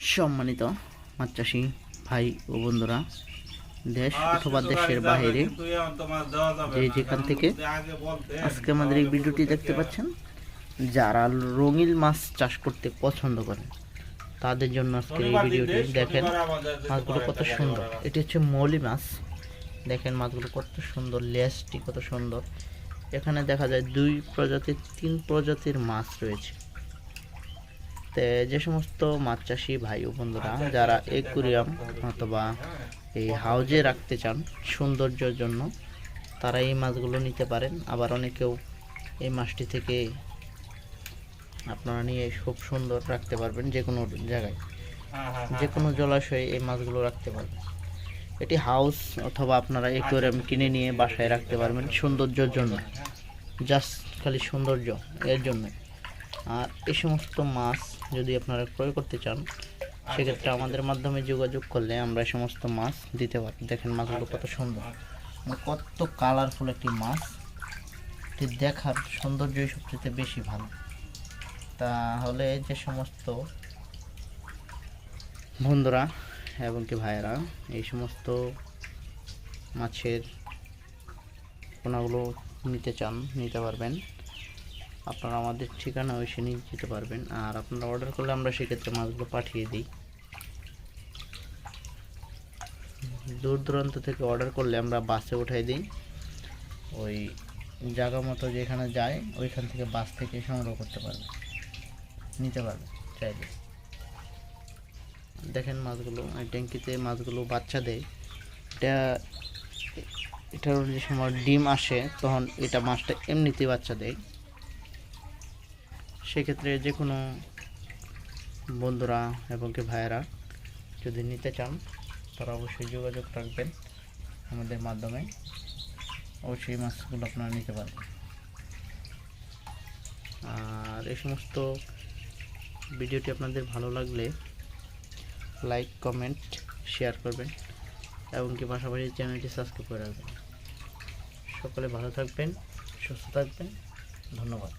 সম্মানিত মাছ চাষি ভাই ও বন্ধুরা দেশ অথবা দেশের বাইরে যে যেখান থেকে আজকে আমাদের এই ভিডিওটি দেখতে পাচ্ছেন যারা রঙিল মাছ চাষ করতে পছন্দ করেন তাদের জন্য আজকের এই ভিডিওটি দেখেন মাছগুলো কত সুন্দর। এটি হচ্ছে মৌলি মাছ। দেখেন মাছগুলো কত সুন্দর লেজটি কত সুন্দর। এখানে দেখা যায় দুই প্রজাতির তিন প্রজাতির মাছ রয়েছে। যে সমস্ত মাছ চাষি ভাই ও বন্ধুরা যারা একুরিয়াম অথবা এই হাউজে রাখতে চান সৌন্দর্যের জন্য তারা এই মাছগুলো নিতে পারেন। আবার অনেকেও এই মাছটি থেকে আপনারা নিয়ে খুব সুন্দর রাখতে পারবেন যে কোনো জায়গায়। যে কোনো জলাশয়ে এই মাছগুলো রাখতে পারবেন। এটি হাউস অথবা আপনারা একুয়ারিয়াম কিনে নিয়ে বাসায় রাখতে পারবেন সৌন্দর্যের জন্য। জাস্ট খালি সৌন্দর্য এর জন্য আর এই সমস্ত মাছ যদি আপনারা ক্রয় করতে চান, সেক্ষেত্রে আমাদের মাধ্যমে যোগাযোগ করলে আমরা এই সমস্ত মাছ দিতে পারি। দেখেন মাছগুলো কত সুন্দর। মানে কত কালারফুল একটি মাছ। এটি দেখার সৌন্দর্যই সবচেয়ে বেশি ভালো। তাহলে যে সমস্ত বন্ধুরা এবং কি ভাইয়েরা, এই সমস্ত মাছের পোনাগুলো নিতে চান, নিতে পারবেন। আপনারা আমাদের ঠিকানা এসে নিয়ে যেতে পারবেন। আর আপনারা অর্ডার করলে আমরা সেক্ষেত্রে মাছগুলো পাঠিয়ে দিই। দূর দূরান্ত থেকে অর্ডার করলে আমরা বাসে উঠাই দিই। ওই জায়গা মতো যেখানে যায়, ওইখান থেকে বাস থেকে সংগ্রহ করতে পারবে নিতে পারবে চাইলে। দেখেন মাছগুলো ট্যাঙ্কিতে মাছগুলো বাচ্চা দেয় এটা, এটার যে সময় ডিম আসে, তখন এটা মাছটা এমনিতেই বাচ্চা দেয় সেক্ষেত্রে যে কোনো বন্ধুরা এবং কি ভাইয়েরা যদি নিতে চান, তারা অবশ্যই যোগাযোগ রাখবেন আমাদের মাধ্যমে। অবশ্যই মাছগুলো আপনারা নিতে পারবেন। আর এই সমস্ত ভিডিওটি আপনাদের ভালো লাগলে লাইক, কমেন্ট, শেয়ার করবেন এবং কি পাশাপাশি চ্যানেলটি সাবস্ক্রাইব করে রাখবেন। সকলে ভালো থাকবেন, সুস্থ থাকবেন। ধন্যবাদ।